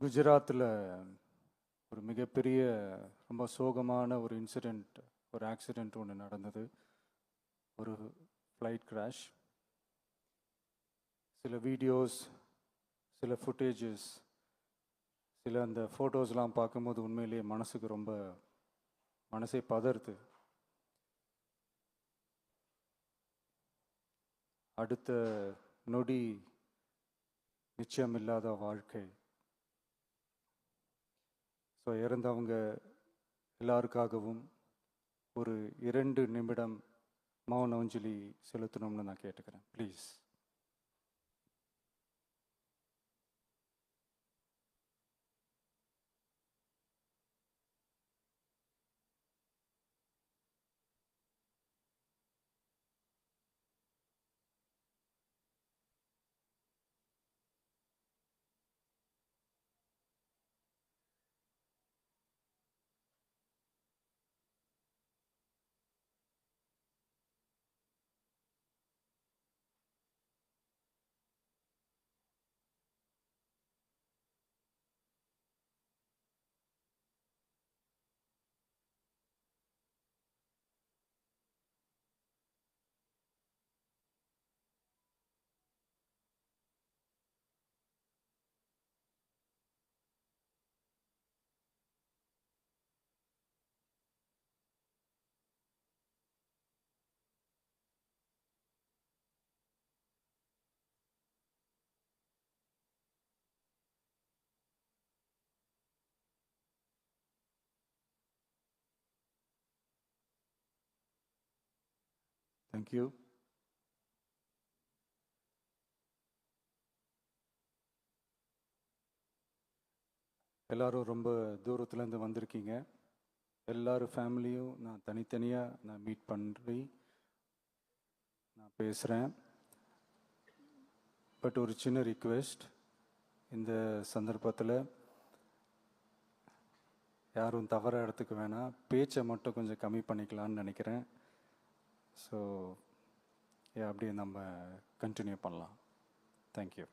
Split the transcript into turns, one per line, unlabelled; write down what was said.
குஜராத்தில் ஒரு மிகப்பெரிய ரொம்ப சோகமான ஒரு இன்சிடெண்ட் ஒரு ஆக்சிடெண்ட் ஒன்று நடந்தது. ஒரு ஃப்ளைட் கிராஷ் சில வீடியோஸ் சில ஃபுட்டேஜஸ் சில அந்த ஃபோட்டோஸ்லாம் பார்க்கும்போது உண்மையிலேயே மனசுக்கு ரொம்ப மனசே பதறுது. அடுத்த நொடி நிச்சயமில்லாத வாழ்க்கை. ஸோ இறந்தவங்க எல்லாருக்காகவும் ஒரு இரண்டு நிமிடம் மௌன அஞ்சலி செலுத்தணும்னு நான் கேட்டுக்கிறேன். ப்ளீஸ் தேங்க்யூ எல்லாரும் ரொம்ப தூரத்துலேருந்து வந்திருக்கீங்க. எல்லாரும் ஃபேமிலியும் நான் தனித்தனியாக நான் மீட் பண்ணி நான் பேசுகிறேன் பட் ஒரு சின்ன ரிக்வெஸ்ட் இந்த சந்தர்ப்பத்தில் யாரும் தவறாக இடத்துக்கு வேணாம். பேச்சை மட்டும் கொஞ்சம் கம்மி பண்ணிக்கலாம்னு நினைக்கிறேன். ஸோ அப்படியே நம்ம கண்டினியூ பண்ணலாம். தேங்க்யூ